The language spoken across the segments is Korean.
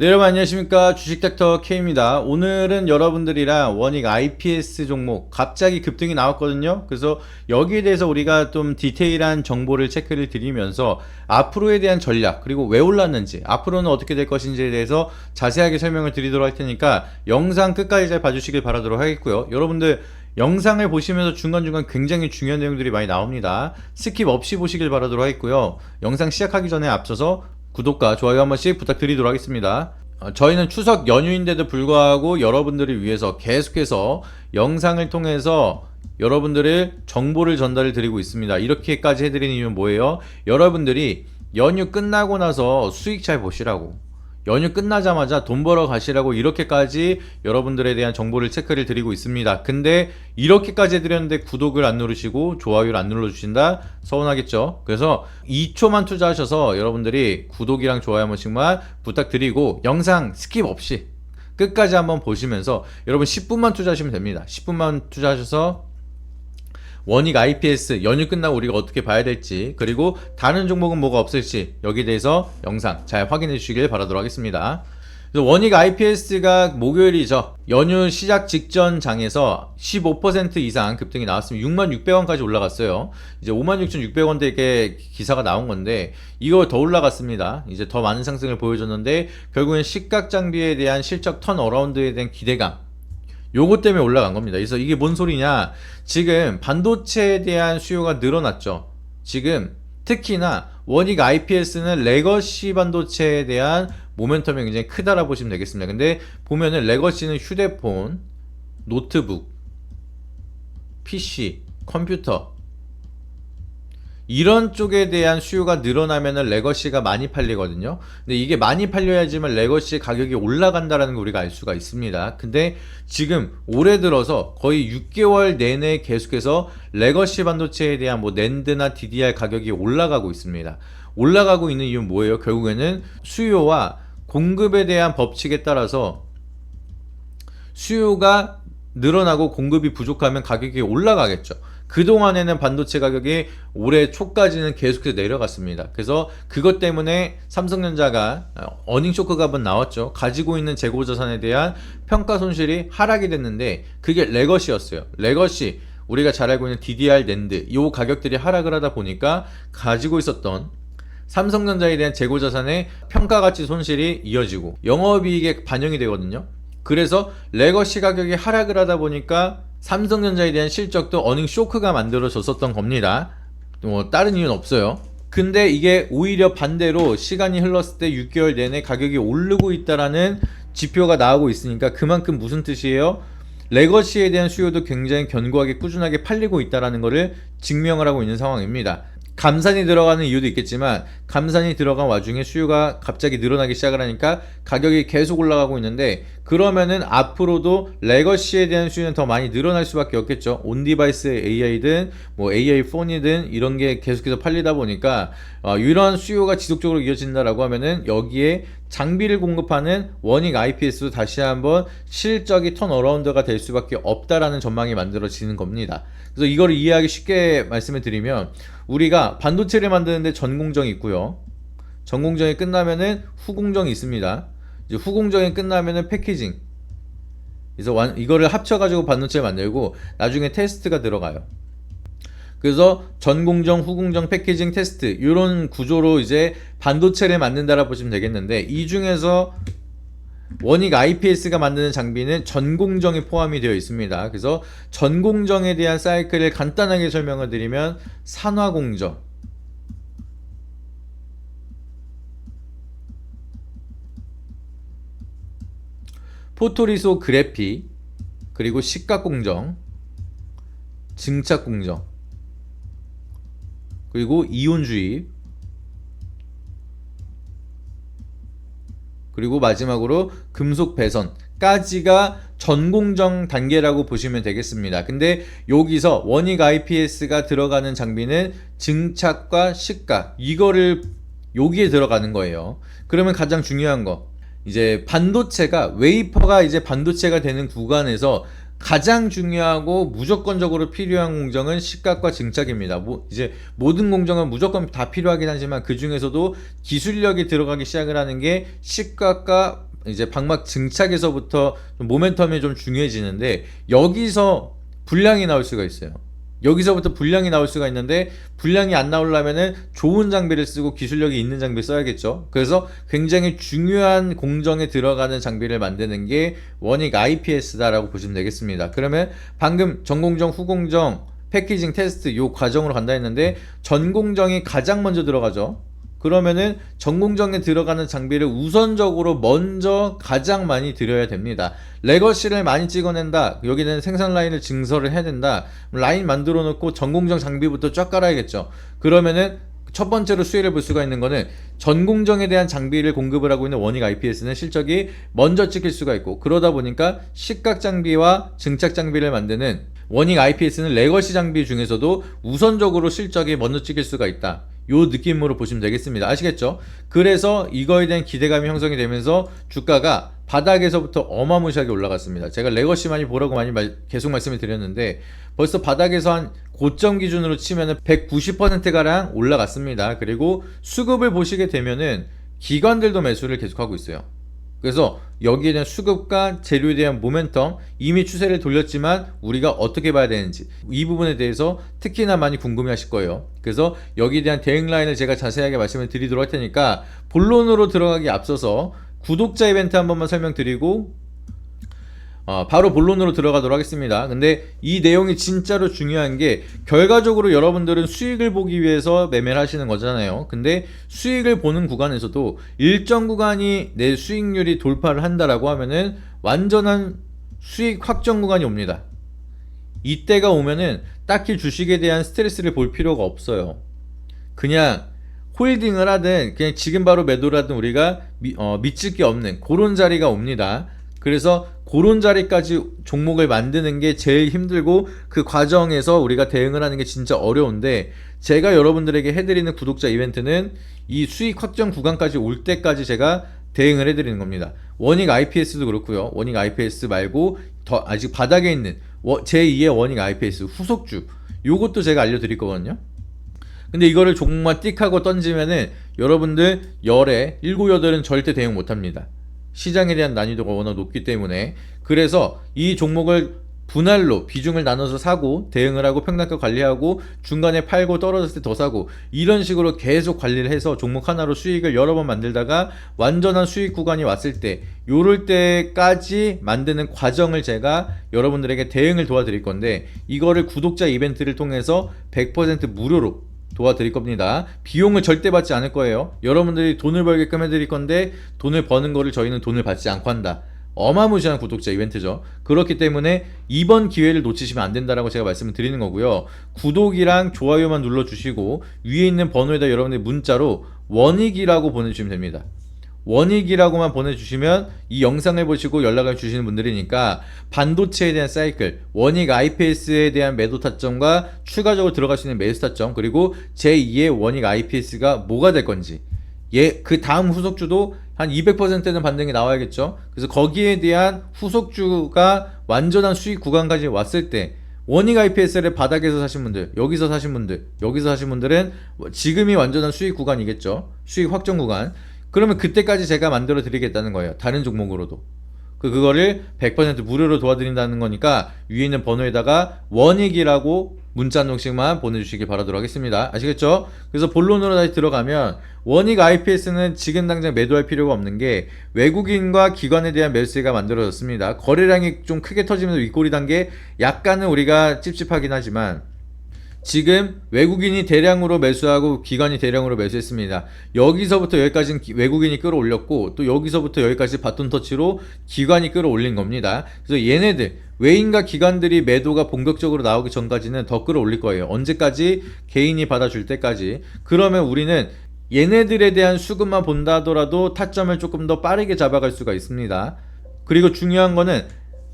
네, 여러분 안녕하십니까 주식닥터 K입니다. 오늘은 여러분들이랑 원익 IPS 종목 갑자기 급등이 나왔거든요. 그래서 여기에 대해서 우리가 좀 디테일한 정보를 체크를 드리면서 앞으로에 대한 전략 그리고 왜 올랐는지 앞으로는 어떻게 될 것인지에 대해서 자세하게 설명을 드리도록 할 테니까 영상 끝까지 잘 봐주시길 바라도록 하겠고요. 여러분들 영상을 보시면서 중간중간 굉장히 중요한 내용들이 많이 나옵니다. 스킵 없이 보시길 바라도록 하겠고요. 영상 시작하기 전에 앞서서 구독과 좋아요 한 번씩 부탁드리도록 하겠습니다. 어, 저희는 추석 연휴인데도 불구하고 여러분들을 위해서 계속해서 영상을 통해서 여러분들의 정보를 전달을 드리고 있습니다. 이렇게까지 해드리는 이유는 뭐예요? 여러분들이 연휴 끝나고 나서 수익 잘 보시라고. 연휴 끝나자마자 돈 벌어 가시라고 이렇게까지 여러분들에 대한 정보를 체크를 드리고 있습니다. 근데 이렇게까지 해드렸는데 구독을 안 누르시고 좋아요를 안 눌러주신다? 서운하겠죠? 그래서 2초만 투자하셔서 여러분들이 구독이랑 좋아요 한 번씩만 부탁드리고 영상 스킵 없이 끝까지 한번 보시면서 여러분 10분만 투자하시면 됩니다. 10분만 투자하셔서 원익 IPS 연휴 끝나고 우리가 어떻게 봐야 될지 그리고 다른 종목은 뭐가 없을지 여기에 대해서 영상 잘 확인해 주시길 바라도록 하겠습니다. 원익 IPS가 목요일이죠. 연휴 시작 직전 장에서 15% 이상 급등이 나왔습니다. 66,600원까지 올라갔어요. 이제 56,600원대에 기사가 나온 건데 이거 더 올라갔습니다. 이제 더 많은 상승을 보여줬는데 결국엔 시각 장비에 대한 실적 턴 어라운드에 대한 기대감 요거 때문에 올라간 겁니다. 그래서 이게 뭔 소리냐? 지금 반도체에 대한 수요가 늘어났죠. 지금 특히나 원익 IPS는 레거시 반도체에 대한 모멘텀이 굉장히 크다라 보시면 되겠습니다. 근데 보면은 레거시는 휴대폰, 노트북, PC, 컴퓨터 이런 쪽에 대한 수요가 늘어나면은 레거시가 많이 팔리거든요. 근데 이게 많이 팔려야지만 레거시 가격이 올라간다라는 걸 우리가 알 수가 있습니다. 근데 지금 올해 들어서 거의 6개월 내내 계속해서 레거시 반도체에 대한 뭐 낸드나 DDR 가격이 올라가고 있습니다. 올라가고 있는 이유는 뭐예요? 결국에는 수요와 공급에 대한 법칙에 따라서 수요가 늘어나고 공급이 부족하면 가격이 올라가겠죠. 그동안에는 반도체 가격이 올해 초까지는 계속해서 내려갔습니다. 그래서 그것 때문에 삼성전자가 어닝 쇼크가 한번 나왔죠. 가지고 있는 재고 자산에 대한 평가 손실이 하락이 됐는데 그게 레거시였어요. 레거시 우리가 잘 알고 있는 DDR 낸드 이 가격들이 하락을 하다 보니까 가지고 있었던 삼성전자에 대한 재고 자산의 평가 가치 손실이 이어지고 영업이익에 반영이 되거든요. 그래서 레거시 가격이 하락을 하다 보니까 삼성전자에 대한 실적도 어닝 쇼크가 만들어졌었던 겁니다. 뭐 다른 이유는 없어요. 근데 이게 오히려 반대로 시간이 흘렀을 때 6개월 내내 가격이 오르고 있다라는 지표가 나오고 있으니까 그만큼 무슨 뜻이에요? 레거시에 대한 수요도 굉장히 견고하게 꾸준하게 팔리고 있다라는 것을 증명을 하고 있는 상황입니다. 감산이 들어가는 이유도 있겠지만 감산이 들어간 와중에 수요가 갑자기 늘어나기 시작을 하니까 가격이 계속 올라가고 있는데 그러면은 앞으로도 레거시에 대한 수요는 더 많이 늘어날 수밖에 없겠죠. 온 디바이스 AI든 뭐 AI 폰이든 이런 게 계속해서 팔리다 보니까 어, 이런 수요가 지속적으로 이어진다라고 하면은 여기에 장비를 공급하는 원익 IPS도 다시 한번 실적이 턴어라운드가 될 수밖에 없다라는 전망이 만들어지는 겁니다. 그래서 이거를 이해하기 쉽게 말씀을 드리면 우리가 반도체를 만드는데 전공정이 있고요. 전공정이 끝나면은 후공정이 있습니다. 이제 후공정이 끝나면은 패키징. 그래서 완, 이거를 합쳐가지고 반도체를 만들고 나중에 테스트가 들어가요. 그래서 전공정, 후공정, 패키징, 테스트 이런 구조로 이제 반도체를 만든다라 보시면 되겠는데 이 중에서 원익 IPS가 만드는 장비는 전공정이 포함이 되어 있습니다. 그래서 전공정에 대한 사이클을 간단하게 설명을 드리면 산화공정, 포토리소 그래피, 그리고 식각공정, 증착공정, 그리고 이온 주입, 그리고 마지막으로 금속 배선 까지가 전공정 단계라고 보시면 되겠습니다. 근데 여기서 원익 IPS가 들어가는 장비는 증착과 식각 이거를 여기에 들어가는 거예요. 그러면 가장 중요한 거 이제 반도체가 웨이퍼가 이제 반도체가 되는 구간에서 가장 중요하고 무조건적으로 필요한 공정은 식각과 증착입니다. 뭐 이제 모든 공정은 무조건 다 필요하긴 하지만 그 중에서도 기술력이 들어가기 시작을 하는 게 식각과 이제 방막 증착에서부터 좀 모멘텀이 좀 중요해지는데 여기서 불량이 나올 수가 있어요. 여기서부터 불량이 나올 수가 있는데 불량이 안 나오려면은 좋은 장비를 쓰고 기술력이 있는 장비 써야겠죠. 그래서 굉장히 중요한 공정에 들어가는 장비를 만드는 게 원익 IPS다라고 보시면 되겠습니다. 그러면 방금 전공정, 후공정, 패키징, 테스트 요 과정으로 간다 했는데 전공정이 가장 먼저 들어가죠. 그러면은 전공정에 들어가는 장비를 우선적으로 먼저 가장 많이 들여야 됩니다. 레거시를 많이 찍어낸다. 여기는 생산 라인을 증설을 해야 된다. 라인 만들어 놓고 전공정 장비부터 쫙 깔아야겠죠. 그러면은 첫 번째로 수혜를 볼 수가 있는 거는 전공정에 대한 장비를 공급을 하고 있는 원익 IPS는 실적이 먼저 찍힐 수가 있고 그러다 보니까 식각 장비와 증착 장비를 만드는 원익 IPS는 레거시 장비 중에서도 우선적으로 실적이 먼저 찍힐 수가 있다. 요 느낌으로 보시면 되겠습니다. 아시겠죠? 그래서 이거에 대한 기대감이 형성이 되면서 주가가 바닥에서부터 어마무시하게 올라갔습니다. 제가 레거시 많이 보라고 많이 말- 계속 말씀을 드렸는데 벌써 바닥에서 한 고점 기준으로 치면은 190%가량 올라갔습니다. 그리고 수급을 보시게 되면은 기관들도 매수를 계속하고 있어요. 그래서 여기에 대한 수급과 재료에 대한 모멘텀 이미 추세를 돌렸지만 우리가 어떻게 봐야 되는지 이 부분에 대해서 특히나 많이 궁금해 하실 거예요. 그래서 여기에 대한 대응 라인을 제가 자세하게 말씀을 드리도록 할 테니까 본론으로 들어가기 앞서서 구독자 이벤트 한 번만 설명드리고 어, 바로 본론으로 들어가도록 하겠습니다. 근데 이 내용이 진짜로 중요한 게 결과적으로 여러분들은 수익을 보기 위해서 매매를 하시는 거잖아요. 근데 수익을 보는 구간에서도 일정 구간이 내 수익률이 돌파를 한다라고 하면은 완전한 수익 확정 구간이 옵니다. 이때가 오면은 딱히 주식에 대한 스트레스를 볼 필요가 없어요. 그냥 홀딩을 하든 그냥 지금 바로 매도를 하든 우리가 미, 어, 미칠 게 없는 그런 자리가 옵니다. 그래서 그런 자리까지 종목을 만드는 게 제일 힘들고 그 과정에서 우리가 대응을 하는 게 진짜 어려운데 제가 여러분들에게 해드리는 구독자 이벤트는 이 수익 확정 구간까지 올 때까지 제가 대응을 해드리는 겁니다. 원익 IPS도 그렇고요. 원익 IPS 말고 더 아직 바닥에 있는 워- 제2의 원익 IPS 후속주 요것도 제가 알려드릴 거거든요. 근데 이거를 종목만 띡 하고 던지면은 여러분들 열에 일곱 여덟은 절대 대응 못 합니다. 시장에 대한 난이도가 워낙 높기 때문에 그래서 이 종목을 분할로 비중을 나눠서 사고 대응을 하고 평단가 관리하고 중간에 팔고 떨어졌을 때 더 사고 이런 식으로 계속 관리를 해서 종목 하나로 수익을 여러 번 만들다가 완전한 수익 구간이 왔을 때 요럴 때까지 만드는 과정을 제가 여러분들에게 대응을 도와드릴 건데 이거를 구독자 이벤트를 통해서 100% 무료로 도와드릴 겁니다. 비용을 절대 받지 않을 거예요. 여러분들이 돈을 벌게끔 해드릴 건데 돈을 버는 거를 저희는 돈을 받지 않고 한다. 어마무시한 구독자 이벤트죠. 그렇기 때문에 이번 기회를 놓치시면 안 된다라고 제가 말씀을 드리는 거고요. 구독이랑 좋아요만 눌러주시고 위에 있는 번호에다 여러분들 문자로 원익이라고 보내주시면 됩니다. 원익이라고만 보내주시면 이 영상을 보시고 연락을 주시는 분들이니까 반도체에 대한 사이클, 원익 IPS에 대한 매도 타점과 추가적으로 들어갈 수 있는 매수 타점, 그리고 제2의 원익 IPS가 뭐가 될 건지, 예, 그 다음 후속주도 한 200%는 반등이 나와야겠죠. 그래서 거기에 대한 후속주가 완전한 수익 구간까지 왔을 때 원익 IPS를 바닥에서 사신 분들, 여기서 사신 분들, 여기서 사신 분들은 지금이 완전한 수익 구간이겠죠. 수익 확정 구간. 그러면 그때까지 제가 만들어 드리겠다는 거예요. 다른 종목으로도. 그 그거를 100% 무료로 도와드린다는 거니까 위에 있는 번호에다가 원익이라고 문자 한 통씩만 보내주시길 바라도록 하겠습니다. 아시겠죠? 그래서 본론으로 다시 들어가면 원익 IPS는 지금 당장 매도할 필요가 없는 게 외국인과 기관에 대한 매수가 만들어졌습니다. 거래량이 좀 크게 터지면서 윗꼬리 단계 약간은 우리가 찝찝하긴 하지만 지금 외국인이 대량으로 매수하고 기관이 대량으로 매수했습니다. 여기서부터 여기까지는 기- 외국인이 끌어올렸고 또 여기서부터 여기까지 바톤 터치로 기관이 끌어올린 겁니다. 그래서 얘네들 외인과 기관들이 매도가 본격적으로 나오기 전까지는 더 끌어올릴 거예요. 언제까지 개인이 받아줄 때까지. 그러면 우리는 얘네들에 대한 수급만 본다 하더라도 타점을 조금 더 빠르게 잡아갈 수가 있습니다. 그리고 중요한 거는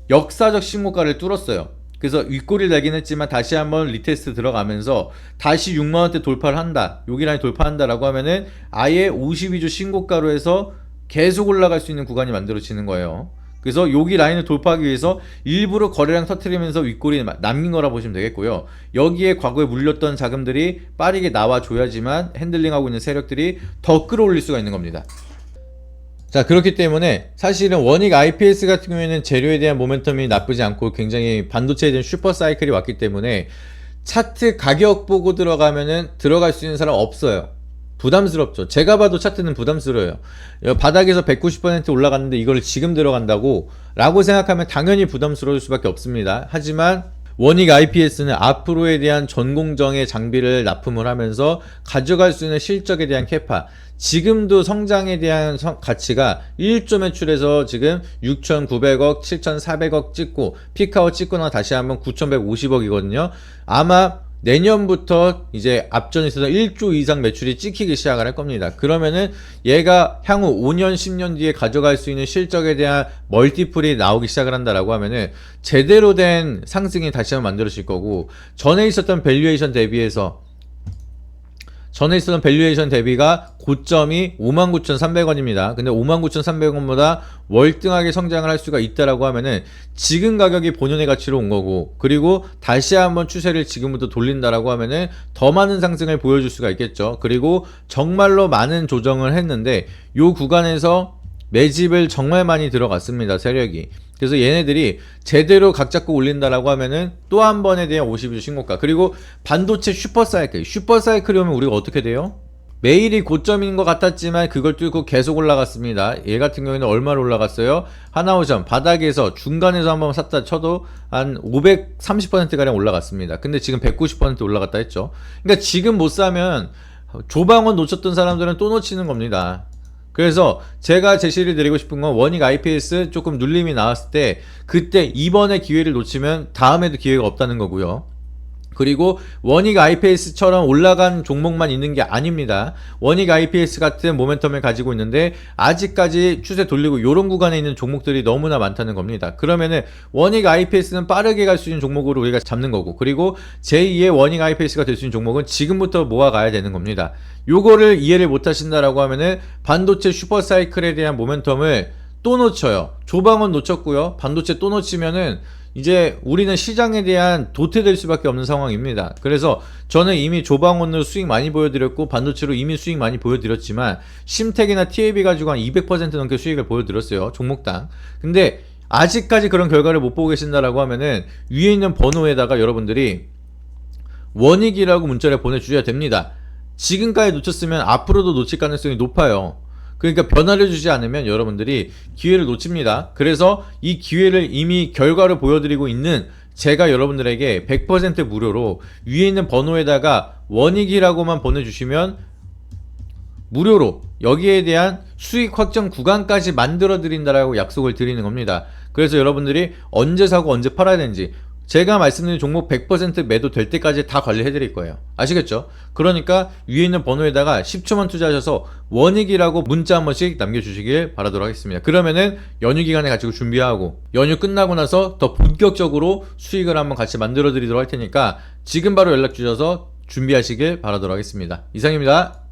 역사적 신고가를 뚫었어요. 그래서 윗꼬리를 내긴 했지만 다시 한번 리테스트 들어가면서 다시 6만원대 돌파를 한다. 여기 라인 돌파한다라고 하면은 아예 52주 신고가로 해서 계속 올라갈 수 있는 구간이 만들어지는 거예요. 그래서 여기 라인을 돌파하기 위해서 일부러 거래량 터트리면서 윗꼬리 남긴 거라 보시면 되겠고요. 여기에 과거에 물렸던 자금들이 빠르게 나와줘야지만 핸들링하고 있는 세력들이 더 끌어올릴 수가 있는 겁니다. 자 자, 그렇기 때문에 사실은 원익 IPS 같은 경우에는 재료에 대한 모멘텀이 나쁘지 않고 굉장히 반도체에 대한 슈퍼 사이클이 왔기 때문에 차트 가격 보고 들어가면은 들어갈 수 있는 사람 없어요. 부담스럽죠. 제가 봐도 차트는 부담스러워요. 여- 바닥에서 190% 올라갔는데 이걸 지금 들어간다고 라고 생각하면 당연히 부담스러울 수밖에 없습니다. 하지만 원익 IPS는 앞으로에 대한 전공정의 장비를 납품을 하면서 가져갈 수 있는 실적에 대한 캐파 지금도 성장에 대한 성- 가치가 1조 매출에서 지금 6,900억, 7,400억 찍고 피카오 찍고 나 다시 한번 9,150억이거든요. 아마 내년부터 이제 앞전에 있어서 1조 이상 매출이 찍히기 시작을 할 겁니다. 그러면은 얘가 향후 5년, 10년 뒤에 가져갈 수 있는 실적에 대한 멀티플이 나오기 시작을 한다라고 하면은 제대로 된 상승이 다시 한번 만들어질 거고 전에 있었던 밸류에이션 대비해서 전에 있었던 밸류에이션 대비가 고점이 59,300원입니다. 근데 59,300원보다 월등하게 성장을 할 수가 있다라고 하면은 지금 가격이 본연의 가치로 온 거고 그리고 다시 한번 추세를 지금부터 돌린다라고 하면은 더 많은 상승을 보여줄 수가 있겠죠. 그리고 정말로 많은 조정을 했는데 요 구간에서 매집을 정말 많이 들어갔습니다. 세력이. 그래서 얘네들이 제대로 각 잡고 올린다라고 하면은 또 한 번에 대한 52주 신고가. 그리고 반도체 슈퍼사이클. 슈퍼사이클이 오면 우리가 어떻게 돼요? 매일이 고점인 것 같았지만 그걸 뚫고 계속 올라갔습니다. 얘 같은 경우에는 얼마로 올라갔어요? 하나오점 바닥에서 중간에서 한번 샀다 쳐도 한 530%가량 올라갔습니다. 근데 지금 190% 올라갔다 했죠. 그러니까 지금 못 사면 조방원 놓쳤던 사람들은 또 놓치는 겁니다. 그래서 제가 제시를 드리고 싶은 건 원익 IPS 조금 눌림이 나왔을 때 그때 이번에 기회를 놓치면 다음에도 기회가 없다는 거고요. 그리고 원익 IPS처럼 올라간 종목만 있는 게 아닙니다. 원익 IPS 같은 모멘텀을 가지고 있는데 아직까지 추세 돌리고 이런 구간에 있는 종목들이 너무나 많다는 겁니다. 그러면은 원익 IPS는 빠르게 갈 수 있는 종목으로 우리가 잡는 거고 그리고 제2의 원익 IPS가 될 수 있는 종목은 지금부터 모아가야 되는 겁니다. 요거를 이해를 못 하신다라고 하면은 반도체 슈퍼 사이클에 대한 모멘텀을 또 놓쳐요. 조방은 놓쳤고요. 반도체 또 놓치면은 이제 우리는 시장에 대한 도태될 수밖에 없는 상황입니다. 그래서 저는 이미 조방원으로 수익 많이 보여드렸고 반도체로 이미 수익 많이 보여드렸지만 심텍이나 TAB 가지고 한 200% 넘게 수익을 보여드렸어요. 종목당. 근데 아직까지 그런 결과를 못 보고 계신다라고 하면은 위에 있는 번호에다가 여러분들이 원익이라고 문자를 보내주셔야 됩니다. 지금까지 놓쳤으면 앞으로도 놓칠 가능성이 높아요. 그러니까 변화를 주지 않으면 여러분들이 기회를 놓칩니다. 그래서 이 기회를 이미 결과를 보여드리고 있는 제가 여러분들에게 100% 무료로 위에 있는 번호에다가 원익이라고만 보내주시면 무료로 여기에 대한 수익 확정 구간까지 만들어 드린다라고 약속을 드리는 겁니다. 그래서 여러분들이 언제 사고 언제 팔아야 되는지 제가 말씀드린 종목 100% 매도 될 때까지 다 관리해 드릴 거예요. 아시겠죠? 그러니까 위에 있는 번호에다가 10초만 투자하셔서 원익이라고 문자 한 번씩 남겨주시길 바라도록 하겠습니다. 그러면은 연휴 기간에 가지고 준비하고 연휴 끝나고 나서 더 본격적으로 수익을 한번 같이 만들어 드리도록 할 테니까 지금 바로 연락 주셔서 준비하시길 바라도록 하겠습니다. 이상입니다.